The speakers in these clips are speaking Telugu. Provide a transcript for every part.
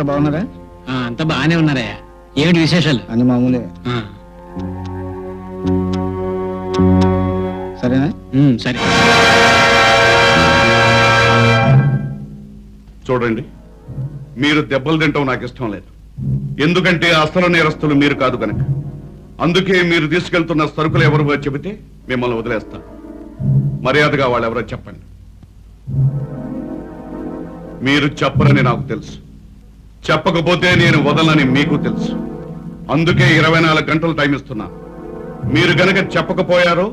పిల్లలంతా బాగున్నారా? ఆ, అంతా బాగానే ఉన్నారయ్యా. ఏమిటి విశేషాలు? అన్ని మామూలే. సరేనా? సరే. చూడండి మీరు దెబ్బలు తింటాం నాకు ఇష్టం లేదు. ఎందుకంటే అసలు నేరస్తులు మీరు కాదు కనుక అందుకే మీరు తీసుకెళ్తున్న సరుకులు ఎవరు చెబితే మిమ్మల్ని వదిలేస్తాను. మర్యాదగా వాళ్ళు ఎవరో చెప్పండి. మీరు చెప్పరని నాకు తెలుసు. చెప్పకపోతే నేను వదలని మీకు తెలుసు. అందుకే ఇరవై నాలుగు గంటలు టైం ఇస్తున్నాను మీరు గనక చెప్పకపోయారో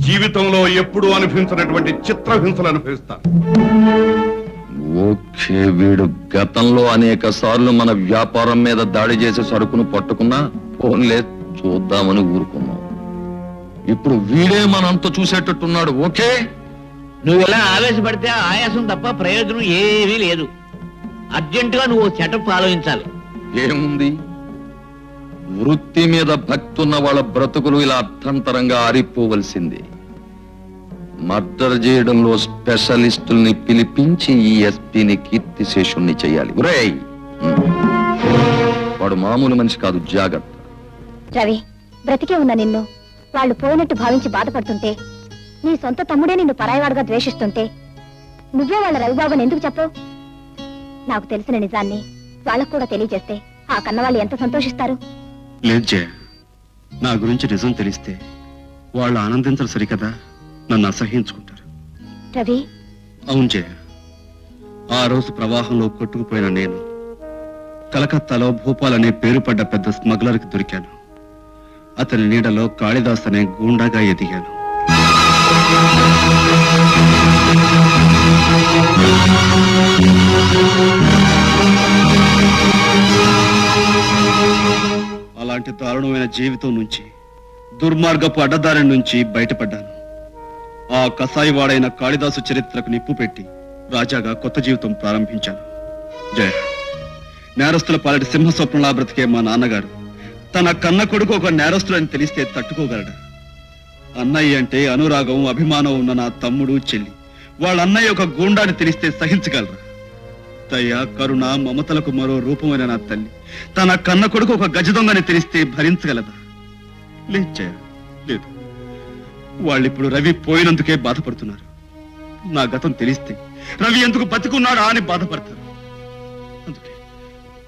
జీవితంలో ఎప్పుడూ అనుభవించినటువంటి చిత్రహింసలు అనుభవిస్తారు ఓకే వీడు గతంలో అనేక సార్లు మన వ్యాపారం మీద దాడి చేసి సరుకును పట్టుకున్నా ఫోన్లే చూద్దామని ఊరుకున్నాం. ఇప్పుడు వీడే మనంత చూసేటట్టున్నాడు ఓకే? నువ్వు ఇలా ఆవేశపడితే ఆయాసం తప్ప ప్రయోజనం ఏమీ లేదు. అర్జెంటుగా నువ్వు సెటప్ ఆలోచించాలి. ఏముంది? వృత్తి మీద భక్తి ఉన్న వాళ్ళ బ్రతుకులు ఇలా అర్థంతరంగా ఆరిపోవలసింది. మర్డర్ చేయడంలో స్పెషలిస్టుల్ని పిలిపించి ఈ ఎస్పీని కీర్తిశేషుణ్ణి చేయాలి. ఒరేయ్! వాడు మామూలు మనిషి కాదు జాగ్రత్త. రవి బ్రతికే ఉన్న నిన్ను వాళ్ళు పోయినట్టు భావించి బాధపడుతుంటే నీ సొంత తమ్ముడే నిన్ను పరాయవాడుగా ద్వేషిస్తుంటే నువ్వే వాళ్ళ రవిబాబుని ఎందుకు చెప్పవు? నాకు తెలిసిన నిజాన్ని వాళ్ళకు కూడా తెలియజేస్తే ఆ కన్నవాళ్ళు ఎంత సంతోషిస్తారు? లేదు జయ. నా గురించి నిజం తెలిస్తే వాళ్ళు ఆనందించరు సరికదా? నన్ను అసహ్యించుకుంటారు. రవి. అవును జయ. ఆ రోజు ప్రవాహంలో కొట్టుకుపోయిన నేను కలకత్తాలో భూపాల్ అనే పేరు పడ్డ పెద్ద స్మగ్లర్కి దొరికాను. అతని నీడలో కాళిదాస్ అనే గూండాగా ఎదిగాను. అలాంటి దారుణమైన జీవితం నుంచి దుర్మార్గపు అడ్డదారి నుంచి బయటపడ్డాను. ఆ కసాయివాడైన కాళిదాసు చరిత్రకు నిప్పు పెట్టి రాజాగా కొత్త జీవితం ప్రారంభించాను. జయ! నేరస్తుల పాలటి సింహ స్వప్నంలా బ్రతికే మా నాన్నగారు తన కన్న కొడుకు ఒక నేరస్తులని తెలిస్తే తట్టుకోగలడా? అన్నయ్య అంటే అనురాగం అభిమానం ఉన్న నా తమ్ముడు చెల్లి. వాళ్ళ అన్నయ్య ఒక గూండాని తెలిస్తే సహించగలరా? దయ కరుణ మమతలకు మరో రూపమైన నా తల్లి. తన కన్న కొడుకు ఒక గజ దొంగని తెలిస్తే భరించగలదా? లేదు జయ లేదు. వాళ్ళిప్పుడు రవి పోయినందుకే బాధపడుతున్నారు. నా గతం తెలిస్తే రవి ఎందుకు బతుకున్నాడా అని బాధపడతారు. అందుకే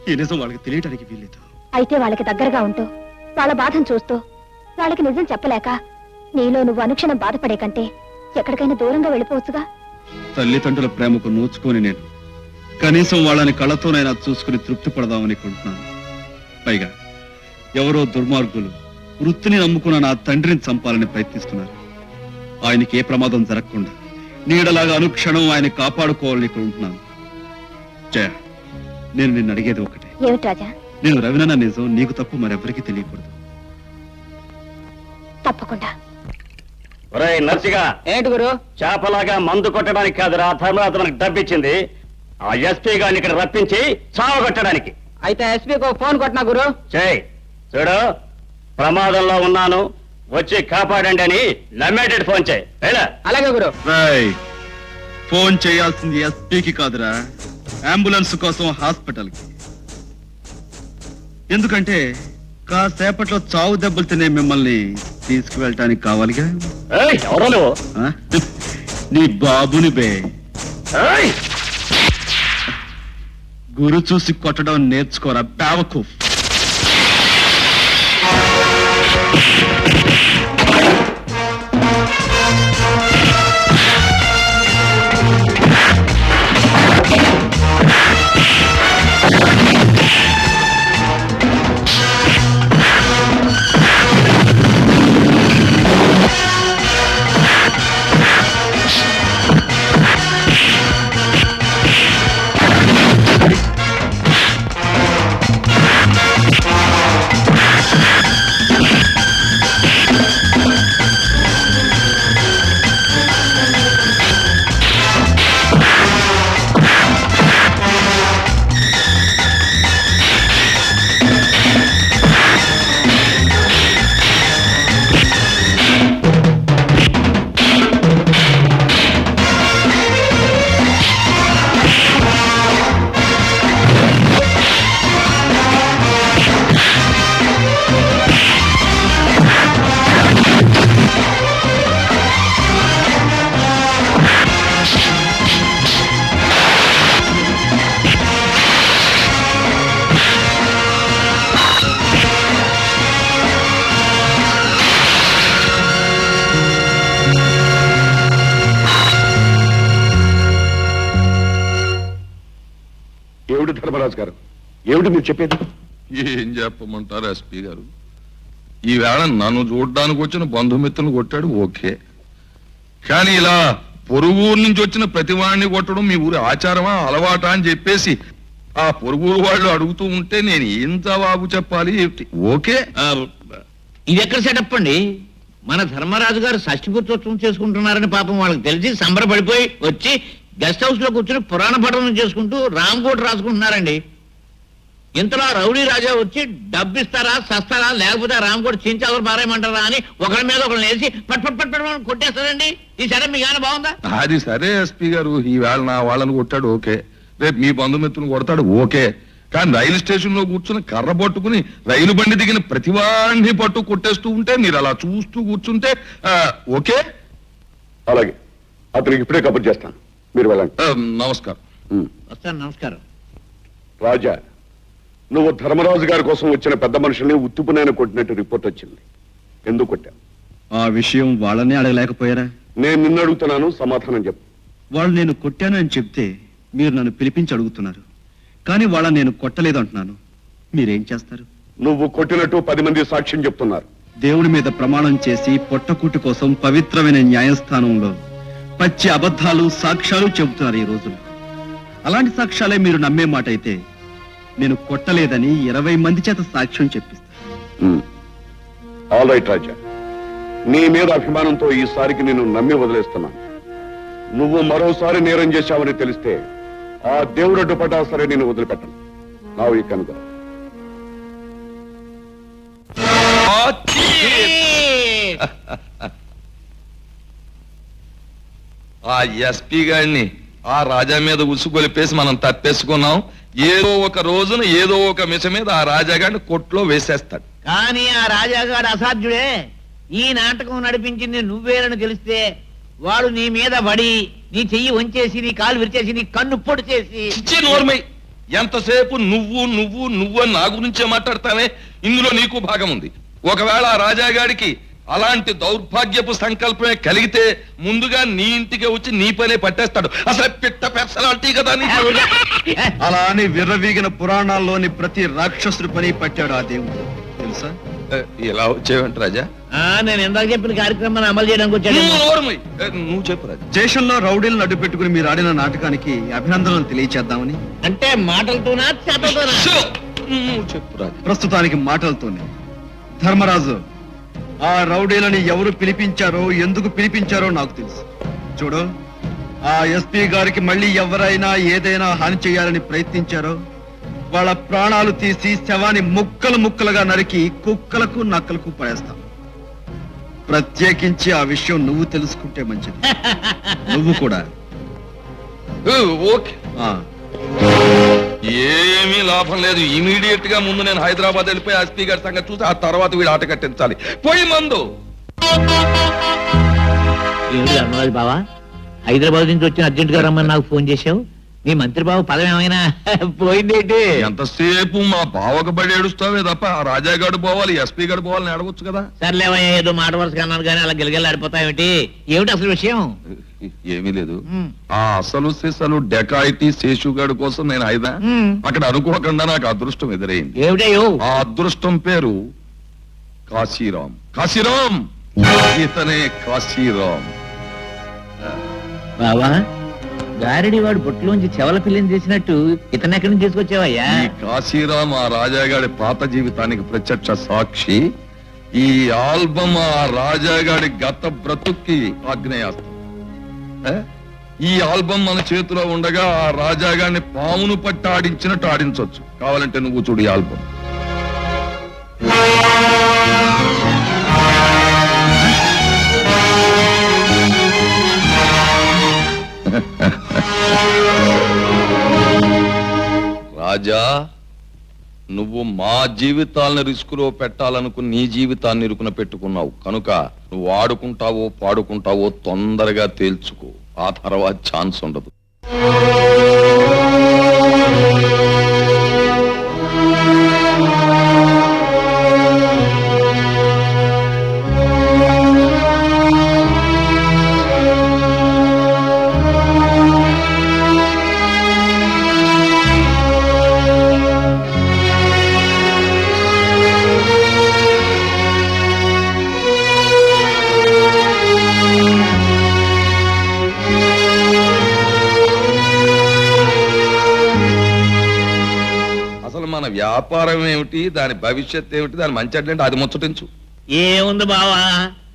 ఈ నిజం వాళ్ళకి తెలియటానికి వీల్లేదు. అయితే వాళ్ళకి దగ్గరగా ఉంటూ వాళ్ళ బాధను చూస్తూ వాళ్ళకి నిజం చెప్పలేక నీలో నువ్వు అనుక్షణం బాధపడే కంటే ఎక్కడికైనా దూరంగా వెళ్ళిపోవచ్చుగా? తల్లిదండ్రుల ప్రేమకు నోచుకొని నేను కనీసం వాళ్ళని కళ్ళతోనైనా చూసుకుని తృప్తి పడదామని కొంటున్నాను పైగా ఎవరో దుర్మార్గులు వృత్తిని నమ్ముకున్న నా తండ్రిని చంపాలని ప్రయత్నిస్తున్నారు. ఆయనకి ఏ ప్రమాదం జరగకుండా నీడలాగా అనుక్షణం ఆయన కాపాడుకోవాలని కొంటున్నాను జయ నేను నిన్ను అడిగేది ఒకటే. నేను రవినన్న నిజం నీకు తప్పు మరెవరికి తెలియకూడదు. తప్పకుండా. ఒరేయ్ నర్సిగా. ఏంటి గురు? చేపలాగా మందు కొట్టడానికి కాదురా ధర్మరాజు మనకు డబ్బిచ్చింది. ఆ ఎస్పీ గారిని ఇక్కడ రప్పించి చావగొట్టడానికి అయితే ఎస్పీకి ఒక ఫోన్ కొట్టినా గురు? చేయి చూడు ప్రమాదంలో ఉన్నాను వచ్చి కాపాడండి అని నమ్మేటట్టు ఫోన్ చేయి. వెళ్ళా. అలాగే గురు. రాయ్ ఫోన్ చేయాల్సింది ఎస్పీకి కాదురా అంబులెన్స్ కోసం హాస్పిటల్కి. ఎందుకంటే కాసేపట్లో చావు దెబ్బలు తినే మిమ్మల్ని తీసుకువెళ్ళటానికి కావాలిగా ఎవరో? నీ బాబుని బే! గురు చూసి కొట్టడం నేర్చుకోరా బేవకు ధర్మరాజు గారు ఏమిటి మీరు చెప్పేది? ఏం చెప్పమంటారు ఎస్పీ గారు? ఈవేళ నన్ను చూడడానికి వచ్చిన బంధుమిత్రులు కొట్టాడు ఓకే. కానీ ఇలా పొరుగురు నుంచి వచ్చిన ప్రతి వాడిని కొట్టడం మీ ఊరి ఆచారమా అలవాటా అని చెప్పేసి ఆ పొరుగురు వాళ్ళు అడుగుతూ ఉంటే నేను ఏం జవాబు చెప్పాలి ఏమిటి? ఓకే? ఇది ఎక్కడ సెటప్ అండి? మన ధర్మరాజు గారు షష్టిపుత్రోత్సవం చేసుకుంటున్నారని పాపం వాళ్ళకి తెలిసి సంబరపడిపోయి వచ్చి గెస్ట్ హౌస్లో కూర్చుని పురాణ పఠనం చేసుకుంటూ రామ్కోట్ రాసుకుంటున్నారండి. ఇంతలో రౌడీ రాజా వచ్చి డబ్బిస్తారా సస్తారా లేకపోతే ఆ రామ్కోట్ చించాలు పారేయమంటారా? అని ఒకరి మీద ఒకరిని వేసి పట్ పట్ పట్ పట్ కొట్టేస్తారండి. ఈ సెటప్ మీకు ఏమైనా బాగుందా? అది సరే ఎస్పీ గారు. ఈవేళ నా వాళ్ళని కొట్టాడు ఓకే. రేపు మీ బంధుమిత్రులు కొడతాడు ఓకే. కానీ రైలు స్టేషన్లో కూర్చుని కర్ర పట్టుకుని రైలు బండి దిగిన ప్రతివాడిని పట్టు కొట్టేస్తూ ఉంటే మీరు అలా చూస్తూ కూర్చుంటే ఓకే? అలాగే. అతనికి ఇప్పుడే కబుర్ చేస్తాను. మీరు వెళ్ళండి. ఆ, నమస్కారం. ఉమ్. వస్తాను నమస్కారం. రాజా నువ్వు ధర్మరాజు గారి కోసం వచ్చిన పెద్ద మనుషుల్ని ఉత్తుపునైన కొట్టినట్టు రిపోర్ట్ వచ్చింది. ఎందుకు కొట్టా ఆ విషయం వాళ్ళనే అడగలేకపోయారా? నేను నిన్ను అడుగుతున్నాను సమాధానం చెప్పు. వాళ్ళు నేను కొట్టాను అని చెప్తే మీరు నన్ను పిలిపించి అడుగుతున్నారు. కానీ వాళ్ళని నేను కొట్టలేదు అంటున్నాను. మీరేం చేస్తారు? నువ్వు కొట్టినట్టు పది మంది సాక్ష్యం చెప్తున్నారు. దేవుడి మీద ప్రమాణం చేసి పొట్టకూటి కోసం పవిత్రమైన న్యాయస్థానంలో పచ్చి అబద్ధాలు సాక్ష్యాలు చెబుతున్నారు ఈ రోజుల్లో అలాంటి సాక్ష్యాలే మీరు నమ్మే మాట అయితే నేను కొట్టలేదని ఇరవై మంది చేత సాక్ష్యం చెప్పిస్తాను. ఆల్ రైట్ రాజా నీ మీద అభిమానంతో ఈసారికి నేను నమ్మి వదిలేస్తున్నాను. నువ్వు మరోసారి నేరం చేశావని తెలిస్తే ఆ దేవుడు అడ్డుపడ్డా సరే నేను వదిలిపెట్టను. నావు ఈ కనుక ఆ ఎస్పీ గారిని ఆ రాజా మీద ఉసుగొలిపేసి మనం తప్పేసుకున్నాం. ఏదో ఒక రోజున ఏదో ఒక మిష మీద ఆ రాజా గారిని కొట్లో వేసేస్తాడు. కానీ ఆ రాజాగాడు అసాధ్యుడే. ఈ నాటకం నడిపించింది నువ్వేనని తెలిస్తే వాడు నీ మీద పడి నీ చెయ్యి వంచేసి నీ కాలు విరిచేసి నీ కన్ను పొడి చేసి. ఇచ్చి నోర్మై. ఎంతసేపు నువ్వు నువ్వు నువ్వు అని నా గురించే మాట్లాడతానే ఇందులో నీకు భాగం ఉంది. ఒకవేళ ఆ రాజాగాడికి అలాంటి దౌర్భాగ్యపు సంకల్పమే కలిగితే ముందుగా నీ ఇంటికి వచ్చి నీ పనే పట్టేస్తాడు. అసలు పిట్ట పెర్సలాంటి కదా నీ అలా అని విర్రవీగిన పురాణాల్లోని ప్రతి రాక్షసుడి పని పట్టాడు ఆ దేవుడు. తెలుసా? ఇలా వచ్చేవంట రాజా? ఆ, నేను ఇందాక చెప్పిన కార్యక్రమాన్ని అమలు చేయడానికి నువ్వు చెప్పు రాజా. దేశంలో రౌడీలను అడ్డు పెట్టుకుని మీరు ఆడిన నాటకానికి అభినందనలు తెలియచేద్దామని. అంటే మాటలతోనా చేతలతోనా! నువ్వు చెప్పు రాజా. ప్రస్తుతానికి మాటలతోనే. ధర్మరాజు ఆ రౌడీలని ఎవరు పిలిపించారో ఎందుకు పిలిపించారో నాకు తెలుసు. చూడు ఆ ఎస్పీ గారికి మళ్ళీ ఎవరైనా ఏదైనా హాని చేయాలని ప్రయత్నించారో వాళ్ళ ప్రాణాలు తీసి శవాన్ని ముక్కలు ముక్కలుగా నరికి కుక్కలకు నక్కలకు పడేస్తాం. ప్రత్యేకించి ఆ విషయం నువ్వు తెలుసుకుంటే మంచిది. నువ్వు కూడా. ఓకే. ఏమీ లాభం లేదు. ఇమీడియట్గా ముందు నేను హైదరాబాద్ వెళ్ళిపోయి ఎస్పీ గారి సంగతి చూసి ఆ తర్వాత వీడు ఆట కట్టించాలి. పోయి మందు. ఏమిటి ధర్మరాజు బావా? హైదరాబాద్ నుంచి వచ్చిన అర్జెంట్గా రమ్మని నాకు ఫోన్ చేశావు? నీ మంత్రి బాబు పదం ఏమైనా పోయిందేంటి ఎంతసేపు మా బావకు బడి ఏడుస్తావే తప్ప ఆ రాజాగాడు పోవాలి ఎస్పీ గారు పోవాలని అడగొచ్చు కదా. సర్లేవయ్యా ఏదో మాట వరుసగా అన్నాను కానీ అలా గిలగిల్లాడిపోతావేంటి? ఏమిటి అసలు విషయం? ఏమీ లేదు. ఆ అసలు సిసలు డెకాయిటీ శేషుగాడు కోసం నేను ఉమ్. అక్కడ అనుకోకుండా నాకు అదృష్టం ఎదురైంది. ఏమిటయ్యో? ఆ అదృష్టం పేరు కాశీరాం కాశీరాం ఇతనే కాశీరాం బావా గారడి వాడు బొట్టులోంచి చెవల పిల్లని చేసినట్టు ఇతను ఎక్కడి నుంచి తీసుకొచ్చావయ్యా? ఈ కాశీరాం ఆ రాజాగాడి పాత జీవితానికి ప్రత్యక్ష సాక్షి. ఈ ఆల్బమ్ ఆ రాజాగాడి గత బ్రతుక్కి ఆగ్నేయాస్త్రం. ఏ? ఈ ఆల్బమ్ మన చేతిలో ఉండగా ఆ రాజాగాన్ని పామును పట్టి ఆడించినట్టు ఆడించవచ్చు కావాలంటే నువ్వు చూడు ఈ ఆల్బమ్ రాజా నువ్వు మా జీవితాలను రిస్కులో పెట్టాలనుకుని నీ జీవితాన్ని ఇరుకున పెట్టుకున్నావు. కనుక నువ్వు ఆడుకుంటావో పాడుకుంటావో తొందరగా తేల్చుకో. ఆ తర్వాత ఛాన్స్ ఉండదు. వ్యాపారం ఏమిటి దాని భవిష్యత్ ఏమిటి దాని మంచి అంటే అది ముచ్చటించు. ఏముంది బావా?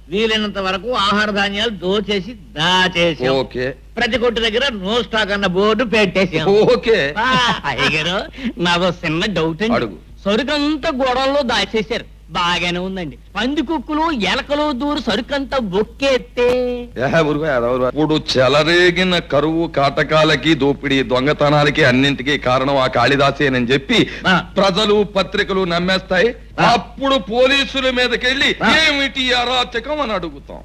వీలైనంత వరకు ఆహార ధాన్యాలు దోచేసి దాచేసాం ఓకే. ప్రతి కొట్టు దగ్గర నో స్టాక్ అన్న బోర్డు పెట్టేసాం ఓకే. అయ్యగారు నాదో చిన్న డౌట్ అండి. అడుగు. సరుకంతా గోడల్లో దాచేశారు. బాగానే ఉందండి పంది కుక్కులు ఎలకలు దూరు సరుకంతా బొక్కేస్తే. ఇప్పుడు చెలరేగిన కరువు కాటకాలకి దోపిడీ దొంగతనాలకి అన్నింటికి కారణం ఆ కాళిదాసేనని చెప్పి. ప్రజలు పత్రికలు నమ్మేస్తాయి. అప్పుడు పోలీసుల మీదకెళ్ళి ఏమిటి అరాచకం అని అడుగుతాం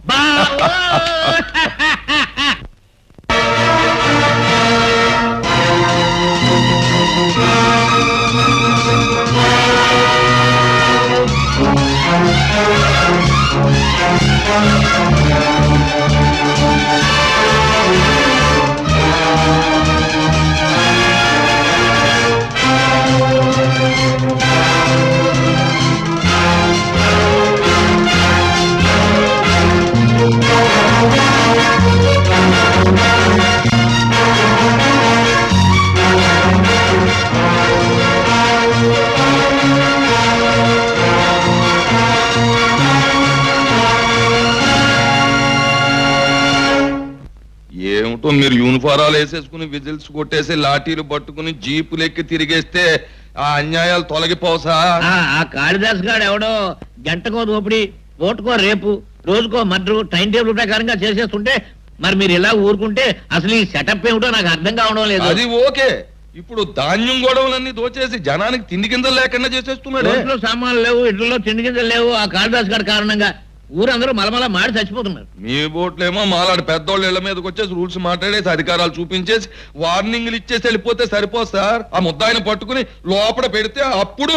ఏమిటో మీరు యూనిఫారాలు వేసేసుకుని విజిల్స్ కొట్టేసి లాఠీలు పట్టుకుని జీపులు ఎక్కి తిరిగేస్తే ఆ అన్యాయాలు తొలగిపోసా ఆ కాళిదాస్ గాడు ఎవడో గంటకో దోపిడి ఓటుకో రేపు రోజుకో మర్డరు టైం టేబుల్ ప్రకారంగా చేసేస్తుంటే మరి మీరు ఇలా ఊరుకుంటే అసలు ఈ సెటప్ ఏమిటో నాకు అర్థం కావడం లేదు. అది ఓకే. ఇప్పుడు ధాన్యం గొడవలన్నీ దోచేసి జనానికి తిండి కింద లేకుండా చేసేస్తున్నాడే. సామాన్లు లేవు ఇంట్లో తిండి గింజలు లేవు ఆ కాళిదాస్ గారి కారణంగా ఊరందరూ మలమల మాడి చచ్చిపోతున్నారు. మీ బోట్లేమో మాలాడు పెద్దోళ్ళ ఇళ్ళ మీదకి వచ్చేసి రూల్స్ మాట్లాడేసి అధికారాలు చూపించేసి వార్నింగ్లు ఇచ్చేసి వెళ్ళిపోతే సరిపోదు సార్. ఆ ముద్దాయిని పట్టుకుని లోపల పెడితే అప్పుడు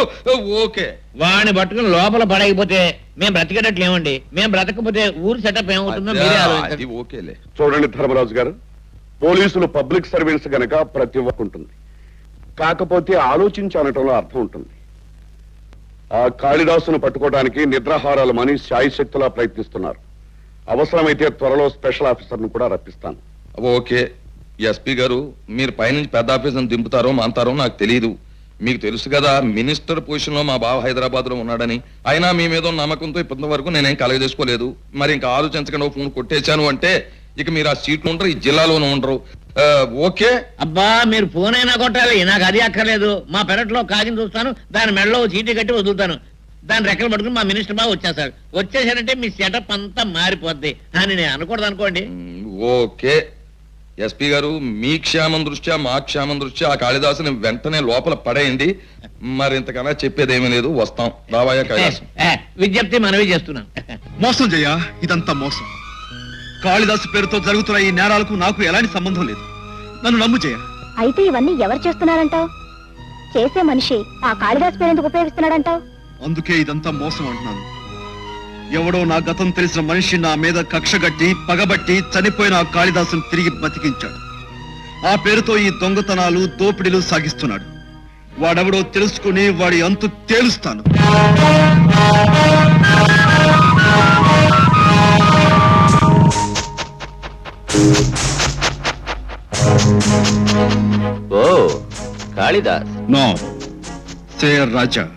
ఓకే. వాడిని పట్టుకుని లోపల పడకపోతే మేము బ్రతికేటట్లు ఏమండి మేము బ్రతకపోతే ఊరు సెటప్ ఏమవుతుందో మీరే అది ఆలోచించండి ఓకేలే. చూడండి ధర్మరాజు గారు పోలీసులు పబ్లిక్ సర్వీస్ గనక ప్రతి ఒక్క ఉంటుంది. కాకపోతే ఆలోచించి అనటంలో అర్థం ఉంటుంది. ఆ కాళిదాసును పట్టుకోవడానికి నిద్రాహారాలు మని శాయశక్తులా ప్రయత్నిస్తున్నారు. అవసరమైతే త్వరలో స్పెషల్ ఆఫీసర్ను కూడా రప్పిస్తాను. ఓకే. ఎస్పీ గారు మీరు పైనుంచి పెద్ద ఆఫీసర్ని దింపుతారో మాంతారో నాకు తెలియదు మీకు తెలుసు కదా మినిస్టర్ పొజిషన్లో మా బావ హైదరాబాద్లో ఉన్నాడని. అయినా మీ మీద నమ్మకంతో ఇప్పటి వరకు నేనేం కలగజేసుకోలేదు. మరి ఇంకా ఆలోచించకుండా ఫోన్ కొట్టేశాను అంటే ఇక మీరు ఆ సీట్లు ఉండరు ఈ జిల్లాలోనే ఉండరు. ఓకే? అబ్బా మీరు ఫోన్ అయినా కొట్టాలి. నాకు అది అక్కర్లేదు. మా పెరట్లో కాగితం చూస్తాను దాని మెడలో చీటీ కట్టి వదులుతాను. దాని రెక్కలు పట్టుకుని మా మినిస్టర్ బాగా వచ్చేస్తాడు వచ్చేసారంటే మీ సెటప్ అంతా మారిపోద్ది అని నేను అనకూడదు అనుకోండి. ఓకే. ఎస్పీ గారు మీ క్షేమం దృష్ట్యా మా క్షేమం దృష్ట్యా ఆ కాళిదాసుని వెంటనే లోపల పడేయండి. మరి ఇంతకన్నా చెప్పేదేమీ లేదు వస్తాం. రావాయ కైలాసం. విజ్ఞప్తి మనవి చేస్తున్నాను. మోసం జయ ఇదంతా మోసం. కాళిదాసు పేరుతో జరుగుతున్న ఈ నేరాలకు నాకు ఎలాంటి సంబంధం లేదు. నన్ను నమ్ము జయ. అయితే ఇవన్నీ ఎవరు చేస్తున్నారంటావు? చేసే మనిషి ఆ కాళిదాస్ పేరెందుకు ఉపయోగిస్తున్నాడంటావు? అందుకే ఇదంతా మోసం అంటున్నాను. ఎవడో నా గతం తెలిసిన మనిషి నా మీద కక్షగట్టి పగబట్టి చనిపోయిన ఆ కాళిదాసును తిరిగి బతికించాడు. ఆ పేరుతో ఈ దొంగతనాలు దోపిడీలు సాగిస్తున్నాడు. వాడెవడో తెలుసుకుని వాడి అంతు తేలుస్తాను. ఓ కాళిదాస్. నో సే రాజా.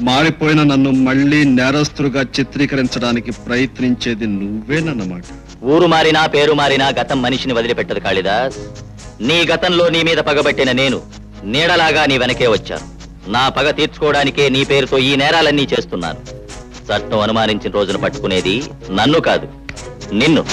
మారిపోయిన నన్ను మళ్ళీ నేరస్తులుగా చిత్రీకరించడానికి ప్రయత్నించేది నువ్వేనన్నమాట ఊరు మారినా పేరు మారినా గతం మనిషిని వదిలిపెట్టదు కాళిదాస్. నీ గతంలో నీ మీద పగబట్టిన నేను నీడలాగా నీ వెనకే వచ్చాను నా పగ తీర్చుకోవడానికే నీ పేరుతో ఈ నేరాలన్నీ చేస్తున్నాను. చట్టం అనుమానించిన రోజున పట్టుకునేది నన్ను కాదు నిన్ను.